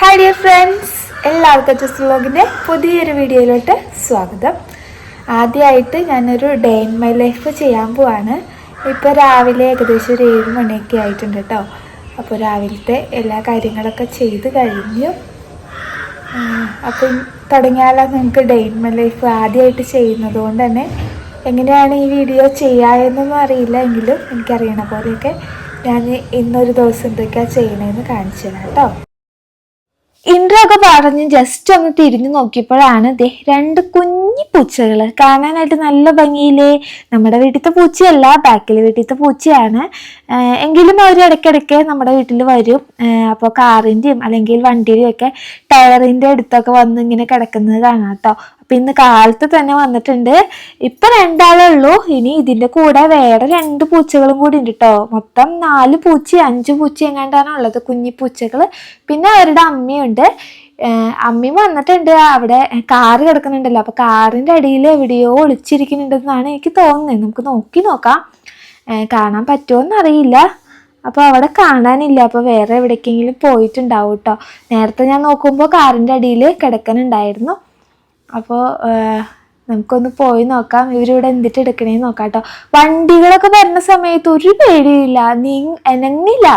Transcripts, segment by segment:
Hi dear friends എല്ലാവർക്കും just വ്ലോഗിന്റെ പുതിയൊരു വീഡിയോയിലോട്ട് സ്വാഗതം. ആദ്യമായിട്ട് ഞാനൊരു ഡേ ഇൻ മൈ ലൈഫ് ചെയ്യാൻ പോവാണ്. ഇപ്പോൾ രാവിലെ ഏകദേശം ഒരു ഏഴ് മണിയൊക്കെ ആയിട്ടുണ്ട് കേട്ടോ അപ്പോൾ രാവിലത്തെ എല്ലാ കാര്യങ്ങളൊക്കെ ചെയ്ത് കഴിഞ്ഞു. അപ്പം തുടങ്ങിയാലോ നിങ്ങൾക്ക് ഡേ ഇൻ മൈ ലൈഫ് ആദ്യമായിട്ട് ചെയ്യുന്നത് കൊണ്ട് തന്നെ എങ്ങനെയാണ് ഈ വീഡിയോ ചെയ്യാമെന്നൊന്നും അറിയില്ല എങ്കിലും എനിക്കറിയണ പോലെയൊക്കെ ഞാൻ ഇന്നൊരു ദിവസം എന്തൊക്കെയാണ് ചെയ്യണമെന്ന് കാണിച്ചു തരാം കേട്ടോ ഇൻട്രോ ഒക്കെ പറഞ്ഞ് ജസ്റ്റ് ഒന്ന് തിരിഞ്ഞു നോക്കിയപ്പോഴാണ് ദേ രണ്ട് കുഞ്ഞി പൂച്ചകൾ കാണാനായിട്ട് നല്ല ഭംഗിയില്ലേ? നമ്മുടെ വീട്ടിലത്തെ പൂച്ചയല്ല ബാക്കിലെ വീട്ടിലത്തെ പൂച്ചയാണ്. എങ്കിലും അവർ ഇടയ്ക്കിടയ്ക്ക് നമ്മുടെ വീട്ടിൽ വരും. അപ്പോൾ കാറിന്റെയും അല്ലെങ്കിൽ വണ്ടിയുടെയും ഒക്കെ ടയറിന്റെ അടുത്തൊക്കെ വന്ന് ഇങ്ങനെ കിടക്കുന്നത് കാണാം കേട്ടോ അപ്പം ഇന്ന് കാലത്ത് തന്നെ വന്നിട്ടുണ്ട്. ഇപ്പൊ രണ്ടാളേ ഉള്ളൂ. ഇനി ഇതിന്റെ കൂടെ വേറെ രണ്ട് പൂച്ചകളും കൂടി ഉണ്ട് കേട്ടോ മൊത്തം നാല് പൂച്ച അഞ്ച് പൂച്ച എങ്ങാണ്ടാണ് ഉള്ളത്. കുഞ്ഞി പൂച്ചകൾ പിന്നെ അവരുടെ അമ്മയുണ്ട് അമ്മയും വന്നിട്ടുണ്ട്. അവിടെ കാറ് കിടക്കുന്നുണ്ടല്ലോ. അപ്പൊ കാറിന്റെ അടിയിൽ എവിടെയോ ഒളിച്ചിരിക്കുന്നുണ്ടെന്നാണ് എനിക്ക് തോന്നുന്നത്. നമുക്ക് നോക്കി നോക്കാം. കാണാൻ പറ്റുമോ അറിയില്ല അപ്പോൾ അവിടെ കാണാനില്ല. അപ്പോൾ വേറെ എവിടേക്കെങ്കിലും പോയിട്ടുണ്ടാവും കേട്ടോ നേരത്തെ ഞാൻ നോക്കുമ്പോൾ കാറിന്റെ അടിയിൽ കിടക്കനുണ്ടായിരുന്നു. അപ്പോൾ നമുക്കൊന്ന് പോയി നോക്കാം. ഇവരിവിടെ എന്തിട്ട് എടുക്കണേന്ന് നോക്കാം കേട്ടോ വണ്ടികളൊക്കെ വരുന്ന സമയത്ത് ഒരു പേടിയില്ല. നീ എനങ്ങില്ല.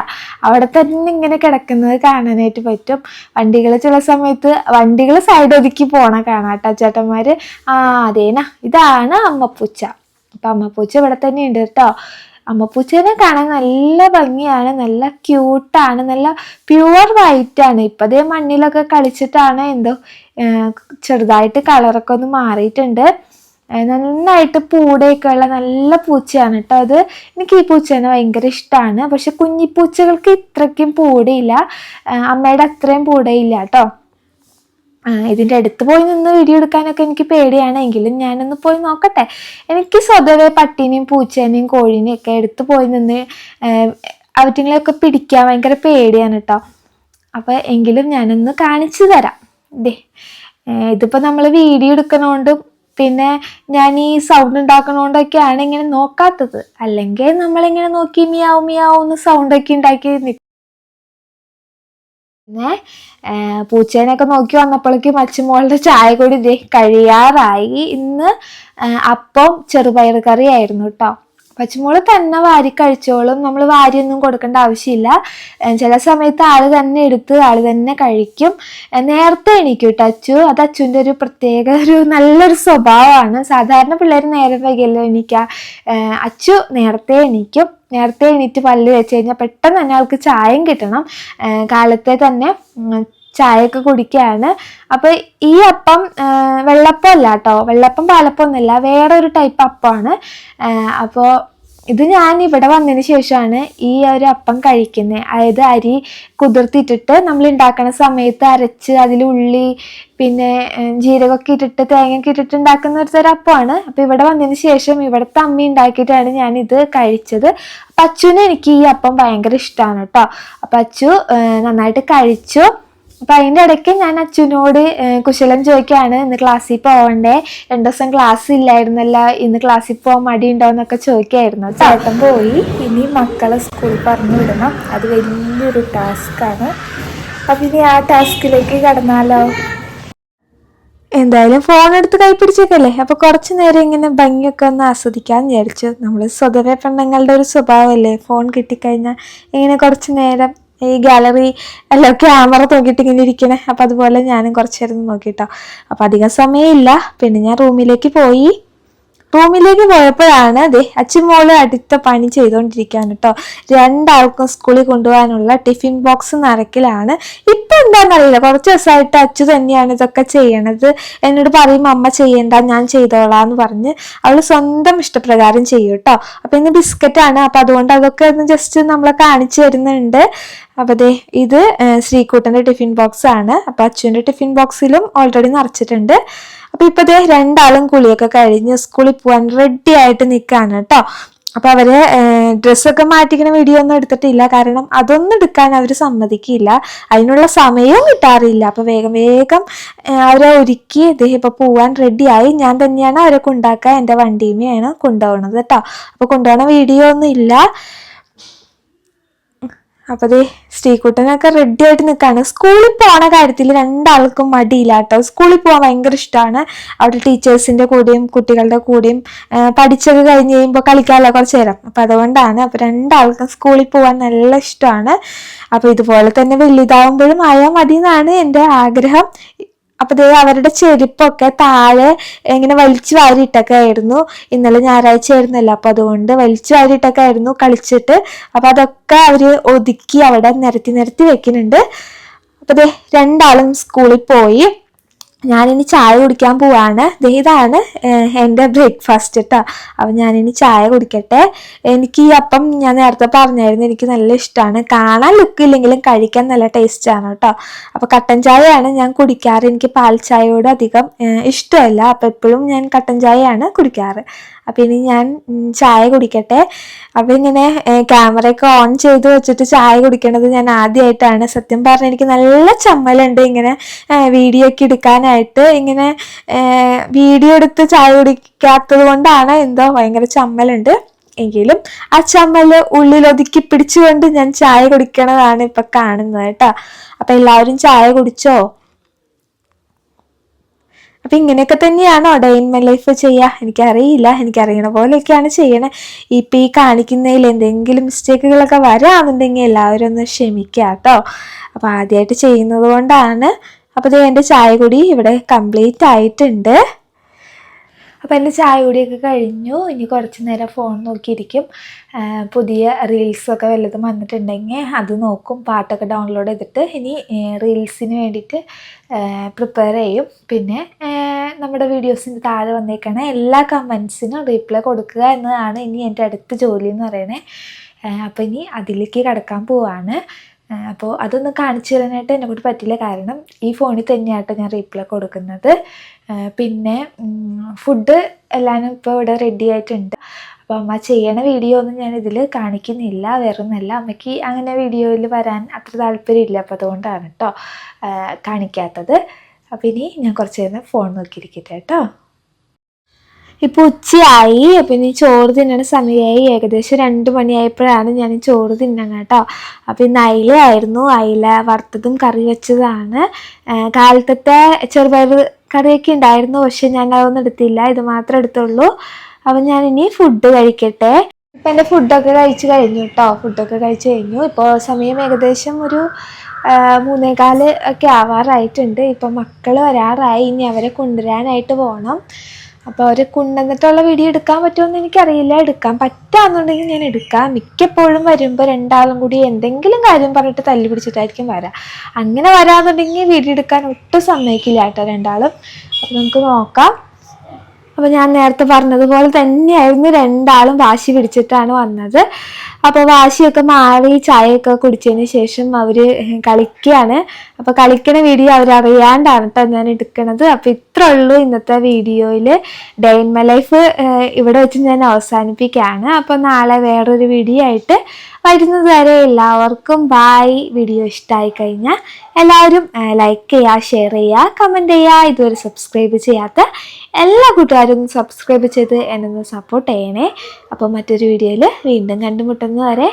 അവിടെ തന്നെ ഇങ്ങനെ കിടക്കുന്നത് കാണാനായിട്ട് പറ്റും. വണ്ടികൾ ചില സമയത്ത് വണ്ടികൾ സൈഡ് ഒതുക്കി പോണ കാണാം കേട്ടോ ചേട്ടന്മാർ ആ അതേനാ. ഇതാണ് അമ്മപ്പൂച്ച അപ്പം അമ്മപ്പൂച്ച ഇവിടെ തന്നെ ഉണ്ട് കേട്ടോ അമ്മപ്പൂച്ചേനെ കാണാൻ നല്ല ഭംഗിയാണ് നല്ല ക്യൂട്ടാണ് നല്ല പ്യുവർ വൈറ്റ് ആണ്. ഇപ്പം അതേ മണ്ണിലൊക്കെ കളിച്ചിട്ടാണ് എന്തോ ചെറുതായിട്ട് കളറൊക്കെ ഒന്ന് മാറിയിട്ടുണ്ട്. നന്നായിട്ട് പൂടയൊക്കെ ഉള്ള നല്ല പൂച്ചയാണ് കേട്ടോ അത്. എനിക്ക് ഈ പൂച്ചേനെ ഭയങ്കര ഇഷ്ടമാണ് പക്ഷെ കുഞ്ഞിപ്പൂച്ചകൾക്ക് ഇത്രയ്ക്കും പൂടയില്ല. അമ്മയുടെ അത്രയും പൂടയില്ല കേട്ടോ. ഇതിന്റെ അടുത്ത് പോയി നിന്ന് വീഡിയോ എടുക്കാനൊക്കെ എനിക്ക് പേടിയാണെങ്കിലും ഞാനൊന്ന് പോയി നോക്കട്ടെ. എനിക്ക് സ്വതവേ പട്ടീനെയും പൂച്ചേനെയും കോഴീനെയും ഒക്കെ എടുത്ത് പോയി നിന്ന് അവറ്റിങ്ങളെയൊക്കെ പിടിക്കാൻ ഭയങ്കര പേടിയാണ് കേട്ടോ അപ്പോൾ എങ്കിലും ഞാനൊന്ന് കാണിച്ചു തരാം. ദേ ഇതിപ്പോൾ നമ്മൾ വീഡിയോ എടുക്കണോണ്ട് പിന്നെ ഞാൻ ഈ സൗണ്ട് ഉണ്ടാക്കണോണ്ടൊക്കെയാണ് ഇങ്ങനെ നോക്കാത്തത്. അല്ലെങ്കിൽ നമ്മളിങ്ങനെ നോക്കി മിയാവും മിയാവും സൗണ്ടൊക്കെ ഉണ്ടാക്കി പിന്നെ പൂച്ചേനെയൊക്കെ നോക്കി വന്നപ്പോഴേക്കും അച്ഛമോളുടെ ചായ കൂടി ദേ കഴിയാറായി. ഇന്ന് അപ്പം ചെറുപയർ കറി ആയിരുന്നു കേട്ടോ പച്ചമുളക് തന്നെ വാരി കഴിച്ചോളും. നമ്മൾ വാരിയൊന്നും കൊടുക്കേണ്ട ആവശ്യമില്ല. ചില സമയത്ത് ആൾ തന്നെ എടുത്ത് ആൾ തന്നെ കഴിക്കും. നേരത്തെ എണീക്കും കേട്ടോ അച്ചു. അത് അച്ചുവിന്റെ ഒരു പ്രത്യേക ഒരു നല്ലൊരു സ്വഭാവമാണ്. സാധാരണ പിള്ളേർ നേരം വൈകിയല്ലോ എണീക്കുക അച്ചു നേരത്തെ എണീക്കും. നേരത്തെ എണീറ്റ് പല്ല് വെച്ച് കഴിഞ്ഞാൽ പെട്ടെന്ന് തന്നെ ആൾക്ക് ചായയും കിട്ടണം. കാലത്തെ തന്നെ ചായയൊക്കെ കുടിക്കുകയാണ് അപ്പോൾ ഈ അപ്പം വെള്ളപ്പം അല്ല കേട്ടോ. വെള്ളപ്പം പാലപ്പം ഒന്നുമല്ല വേറെ ഒരു ടൈപ്പ് അപ്പമാണ് അപ്പോൾ ഇത് ഞാൻ ഇവിടെ വന്നതിന് ശേഷമാണ് ഈ ഒരു അപ്പം കഴിക്കുന്നത് അതായത് അരി കുതിർത്തിട്ടിട്ട് നമ്മൾ ഉണ്ടാക്കുന്ന സമയത്ത് അരച്ച് അതിൽ ഉള്ളി പിന്നെ ജീരകമൊക്കെ ഇട്ടിട്ട് തേങ്ങയൊക്കെ ഇട്ടിട്ട് ഉണ്ടാക്കുന്ന ഒരു തരം അപ്പമാണ്. അപ്പോൾ ഇവിടെ വന്നതിന് ശേഷം ഇവിടുത്തെ അമ്മ ഉണ്ടാക്കിയിട്ടാണ് ഞാൻ ഇത് കഴിച്ചത്. അപ്പം അച്ചുവിന് എനിക്ക് ഈ അപ്പം ഭയങ്കര ഇഷ്ടമാണ് കേട്ടോ. അപ്പം അച്ചു നന്നായിട്ട് കഴിച്ചു. അപ്പം അതിന്റെ ഇടയ്ക്ക് ഞാൻ അച്ഛനോട് കുശലം ചോദിക്കുകയാണ് ഇന്ന് ക്ലാസ്സിൽ പോകണ്ടേ രണ്ടു ദിവസം ക്ലാസ് ഇല്ലായിരുന്നല്ല ഇന്ന് ക്ലാസ്സിൽ പോകാൻ മടി ഉണ്ടോന്നൊക്കെ ചോദിക്കായിരുന്നു ചേട്ടൻ പോയി. ഇനി മക്കളെ സ്കൂളിൽ പറഞ്ഞു വിടണം. അത് വലിയൊരു ടാസ്ക്കാണ് അപ്പം ഇനി ആ ടാസ്കിലേക്ക് കടന്നാലോ? എന്തായാലും ഫോൺ എടുത്ത് കൈ പിടിച്ചേക്കല്ലേ. അപ്പൊ കുറച്ചു നേരം ഇങ്ങനെ ഭംഗിയൊക്കെ ഒന്ന് ആസ്വദിക്കാൻ വിചാരിച്ചു. നമ്മൾ സ്വതവേ പെണ്ണുങ്ങളുടെ ഒരു സ്വഭാവമല്ലേ? ഫോൺ കിട്ടിക്കഴിഞ്ഞാൽ ഇങ്ങനെ കുറച്ചു നേരം ഈ ഗാലറി അല്ല ക്യാമറ നോക്കിയിട്ട് ഇങ്ങനെ ഇരിക്കണേ. അപ്പൊ അതുപോലെ ഞാനും കുറച്ചു നേരം നോക്കിട്ടോ. അപ്പൊ അധികം സമയമില്ല. പിന്നെ ഞാൻ റൂമിലേക്ക് പോയി. റൂമിലേക്ക് പോയപ്പോഴാണ് അതെ അച്ഛമോൾ അടുത്ത പണി ചെയ്തുകൊണ്ടിരിക്കുകയാണ് കേട്ടോ. രണ്ടാൾക്കും സ്കൂളിൽ കൊണ്ടുപോകാനുള്ള ടിഫിൻ ബോക്സ് നിറയ്ക്കലാണ് ഇപ്പൊ എന്താണെന്നറിയില്ല കുറച്ച് ദിവസമായിട്ട് അച്ചു തന്നെയാണ് ഇതൊക്കെ ചെയ്യണത്. എന്നോട് പറയും അമ്മ ചെയ്യണ്ട ഞാൻ ചെയ്തോളാം എന്ന് പറഞ്ഞ് അവൾ സ്വന്തം ഇഷ്ടപ്രകാരം ചെയ്യും കേട്ടോ. അപ്പൊ ഇന്ന് ബിസ്ക്കറ്റാണ് അപ്പൊ അതുകൊണ്ട് അതൊക്കെ ഒന്ന് ജസ്റ്റ് നമ്മളെ കാണിച്ചു തരുന്നുണ്ട്. അപ്പൊ അതെ ഇത് ശ്രീകൂട്ടന്റെ ടിഫിൻ ബോക്സ് ആണ് അപ്പൊ അച്ഛന്റെ ടിഫിൻ ബോക്സിലും ഓൾറെഡി നിറച്ചിട്ടുണ്ട്. അപ്പൊ ഇപ്പൊ ദേ രണ്ടാളും കുളിയൊക്കെ കഴിഞ്ഞ് സ്കൂളിൽ പോവാൻ റെഡി ആയിട്ട് നിൽക്കാണ് കേട്ടോ അപ്പൊ അവർ ഡ്രസ്സൊക്കെ മാറ്റിക്കുന്ന വീഡിയോ ഒന്നും എടുത്തിട്ടില്ല. കാരണം അതൊന്നും എടുക്കാൻ അവർ സമ്മതിക്കില്ല. അതിനുള്ള സമയവും കിട്ടാറില്ല. അപ്പൊ വേഗം വേഗം അവരെ ഒരുക്കി ഇദ്ദേഹം ഇപ്പൊ പോവാൻ റെഡിയായി ഞാൻ തന്നെയാണ് അവരെ കൊണ്ടാക്കാൻ എന്റെ വണ്ടിയുമെയാണ് കൊണ്ടുപോകണത് കേട്ടോ അപ്പൊ കൊണ്ടുപോകണ വീഡിയോ ഒന്നും ഇല്ല. അപ്പോൾ ദേ ശ്രീകുട്ടനൊക്കെ റെഡി ആയിട്ട് നിൽക്കുകയാണ് സ്കൂളിൽ പോണ കാര്യത്തിൽ രണ്ടാൾക്കും മടിയില്ല കേട്ടോ സ്കൂളിൽ പോകാൻ ഭയങ്കര ഇഷ്ടമാണ് അവിടെ ടീച്ചേഴ്സിന്റെ കൂടെയും കുട്ടികളുടെ കൂടെയും പഠിച്ചത് കഴിഞ്ഞ് കഴിയുമ്പോൾ കളിക്കാമല്ലോ കുറച്ച് നേരം. അപ്പോൾ അതുകൊണ്ടാണ് അപ്പോൾ രണ്ടാൾക്കും സ്കൂളിൽ പോകാൻ നല്ല ഇഷ്ടമാണ് അപ്പോൾ ഇതുപോലെ തന്നെ വലുതാവുമ്പോഴും ആയാൽ മതി എന്നാണ് എന്റെ ആഗ്രഹം. അപ്പൊ ദേ അവരുടെ ചെരുപ്പൊക്കെ താഴെ ഇങ്ങനെ വലിച്ചു വാരിയിട്ടൊക്കെ ആയിരുന്നു. ഇന്നലെ ഞായറാഴ്ച ആയിരുന്നല്ലോ അപ്പൊ അതുകൊണ്ട് വലിച്ചു വാരിയിട്ടൊക്കെ ആയിരുന്നു കളിച്ചിട്ട്. അപ്പൊ അതൊക്കെ അവർ ഒതുക്കി അവിടെ നിരത്തി നിരത്തി വെക്കുന്നുണ്ട്. അപ്പൊ ദേ രണ്ടാളും സ്കൂളിൽ പോയി. ഞാനിനി ചായ കുടിക്കാൻ പോവാണ്. ഇതാണ് എന്റെ ബ്രേക്ക്ഫാസ്റ്റ് കേട്ടോ അപ്പം ഞാനിനി ചായ കുടിക്കട്ടെ. എനിക്ക് ഈ അപ്പം ഞാൻ നേരത്തെ പറഞ്ഞായിരുന്നു എനിക്ക് നല്ല ഇഷ്ടമാണ് കാണാൻ ലുക്ക് ഇല്ലെങ്കിലും കഴിക്കാൻ നല്ല ടേസ്റ്റാണ് കേട്ടോ അപ്പോൾ കട്ടൻ ചായയാണ് ഞാൻ കുടിക്കാറ്. എനിക്ക് പാൽ ചായയോട് അധികം ഇഷ്ടമല്ല. അപ്പോൾ എപ്പോഴും ഞാൻ കട്ടൻ ചായയാണ് കുടിക്കാറ്. അപ്പം ഇനി ഞാൻ ചായ കുടിക്കട്ടെ. അപ്പം ഇങ്ങനെ ക്യാമറയൊക്കെ ഓൺ ചെയ്ത് വെച്ചിട്ട് ചായ കുടിക്കണത് ഞാൻ ആദ്യമായിട്ടാണ് സത്യം പറഞ്ഞാൽ എനിക്ക് നല്ല ചമ്മലുണ്ട് ഇങ്ങനെ വീഡിയോ ഒക്കെ എടുക്കാനായിട്ട്. ഇങ്ങനെ വീഡിയോ എടുത്ത് ചായ കുടിക്കാത്തത് കൊണ്ടാണ് എന്തോ ഭയങ്കര ചമ്മലുണ്ട്. എങ്കിലും ആ ചമ്മൽ ഉള്ളിൽ ഒതുക്കി പിടിച്ചുകൊണ്ട് ഞാൻ ചായ കുടിക്കണതാണ് ഇപ്പൊ കാണുന്നത് കേട്ടോ. അപ്പൊ എല്ലാവരും ചായ കുടിച്ചോ? അപ്പൊ ഇങ്ങനെയൊക്കെ തന്നെയാണോ ഡേ ഇൻ മൈ ലൈഫ് ചെയ്യുക എനിക്കറിയില്ല. എനിക്കറിയണ പോലെയൊക്കെയാണ് ചെയ്യണേ. ഇപ്പൊ ഈ കാണിക്കുന്നതിൽ എന്തെങ്കിലും മിസ്റ്റേക്കുകളൊക്കെ വരാന്നുണ്ടെങ്കിൽ എല്ലാവരും ഒന്ന് ക്ഷമിക്കുക കേട്ടോ അപ്പൊ ആദ്യമായിട്ട് ചെയ്യുന്നത് കൊണ്ടാണ് അപ്പൊ ഇത് എന്റെ ചായ കൂടി ഇവിടെ കംപ്ലീറ്റ് ആയിട്ടുണ്ട്. അപ്പോൾ എന്റെ ചായ കൂടിയൊക്കെ കഴിഞ്ഞു. ഇനി കുറച്ച് നേരം ഫോൺ നോക്കിയിരിക്കും. പുതിയ റീൽസൊക്കെ വല്ലതും വന്നിട്ടുണ്ടെങ്കിൽ അത് നോക്കും. പാട്ടൊക്കെ ഡൗൺലോഡ് ചെയ്തിട്ട് ഇനി റീൽസിന് വേണ്ടിയിട്ട് പ്രിപ്പയർ ചെയ്യും. പിന്നെ നമ്മുടെ വീഡിയോസിന്റെ താഴെ വന്നേക്കണ. എല്ലാ കമൻസിനും റീപ്ലൈ കൊടുക്കുക എന്നതാണ് ഇനി എന്റെ അടുത്ത ജോലി എന്ന് പറയണേ. അപ്പോൾ ഇനി അതിലേക്ക് കിടക്കാൻ പോവാണ്. അപ്പോൾ അതൊന്ന് കാണിച്ചു തരാനായിട്ട് എന്നെ കൂടി പറ്റില്ല. കാരണം ഈ ഫോണിൽ തന്നെയായിട്ട് ഞാൻ റീപ്ലൈ കൊടുക്കുന്നത്. പിന്നെ ഫുഡ് എല്ലാവരും ഇപ്പോൾ ഇവിടെ റെഡി ആയിട്ടുണ്ട്. അപ്പോൾ അമ്മ ചെയ്യണ വീഡിയോ ഒന്നും ഞാൻ ഇതിൽ കാണിക്കുന്നില്ല. വേറൊന്നുമല്ല അമ്മയ്ക്ക് അങ്ങനെ വീഡിയോയിൽ വരാൻ അത്ര താല്പര്യമില്ല. അപ്പോൾ അതുകൊണ്ടാണ് കേട്ടോ കാണിക്കാത്തത്. അപ്പോൾ ഇനി ഞാൻ കുറച്ച് നേരം ഫോൺ നോക്കിയിരിക്കട്ടെ കേട്ടോ ഇപ്പോൾ ഉച്ചയായി. അപ്പൊ ഇനി ചോറ് തിന്നണ സമയമായി ഏകദേശം രണ്ട് മണിയായപ്പോഴാണ് ഞാൻ ചോറ് തിന്നണം കേട്ടോ. അപ്പോൾ ഇന്ന് അയിലയായിരുന്നു അയില വറുത്തതും കറി വെച്ചതാണ്. കാലത്തത്തെ ചെറുപയർ കറിയൊക്കെ ഉണ്ടായിരുന്നു. പക്ഷെ ഞാൻ അതൊന്നും എടുത്തില്ല. ഇത് മാത്രമേ എടുത്തുള്ളൂ. അപ്പം ഞാൻ ഇനി ഫുഡ് കഴിക്കട്ടെ. ഇപ്പം എന്റെ ഫുഡൊക്കെ കഴിച്ചു കഴിഞ്ഞു കേട്ടോ. ഫുഡൊക്കെ കഴിച്ചു കഴിഞ്ഞു. ഇപ്പോൾ സമയം ഏകദേശം ഒരു മൂന്നേകാൽ ഒക്കെ ആവാറായിട്ടുണ്ട്. ഇപ്പം മക്കൾ വരാറായി. ഇനി അവരെ കൊണ്ടുവരാനായിട്ട് പോകണം അപ്പോൾ അവരെ കൊണ്ടുവന്നിട്ടുള്ള വീഡിയോ എടുക്കാൻ പറ്റുമെന്ന് എനിക്കറിയില്ല. എടുക്കാൻ പറ്റാന്നുണ്ടെങ്കിൽ ഞാൻ എടുക്കാം. മിക്കപ്പോഴും വരുമ്പോൾ രണ്ടാളും കൂടി എന്തെങ്കിലും കാര്യം പറഞ്ഞിട്ട് തല്ലി പിടിച്ചിട്ടായിരിക്കും വരാം. അങ്ങനെ വരാന്നുണ്ടെങ്കിൽ വീഡിയോ എടുക്കാൻ ഒട്ടും സമ്മതിക്കില്ല കേട്ടോ രണ്ടാളും. അപ്പോൾ നമുക്ക് നോക്കാം. അപ്പോൾ ഞാൻ നേരത്തെ പറഞ്ഞതുപോലെ തന്നെയായിരുന്നു രണ്ടാളും വാശി പിടിച്ചിട്ടാണ് വന്നത്. അപ്പോൾ വാശിയൊക്കെ മാറി ചായയൊക്കെ കുടിച്ചതിന് ശേഷം അവർ കളിക്കുകയാണ് അപ്പോൾ കളിക്കണ വീഡിയോ അവരറിയാണ്ടാണ് കേട്ടോ ഞാൻ എടുക്കണത്. അപ്പോൾ ഇത്ര ഉള്ളൂ ഇന്നത്തെ വീഡിയോയിൽ ഡേ ഇൻ മൈ ലൈഫ് ഇവിടെ വെച്ച് ഞാൻ അവസാനിപ്പിക്കുകയാണ്. അപ്പോൾ നാളെ വേറൊരു വീഡിയോ ആയിട്ട് വരുന്നത് വരെ എല്ലാവർക്കും ബായ് വീഡിയോ ഇഷ്ടമായി കഴിഞ്ഞാൽ എല്ലാവരും ലൈക്ക് ചെയ്യുക ഷെയർ ചെയ്യുക കമന്റ് ചെയ്യുക. ഇതുവരെ സബ്സ്ക്രൈബ് ചെയ്യാത്ത എല്ലാ കൂട്ടുകാരും സബ്സ്ക്രൈബ് ചെയ്ത് എന്നൊന്ന് സപ്പോർട്ട് ചെയ്യണേ. അപ്പോൾ മറ്റൊരു വീഡിയോയിൽ വീണ്ടും കണ്ടുമുട്ടുന്നത് വരെ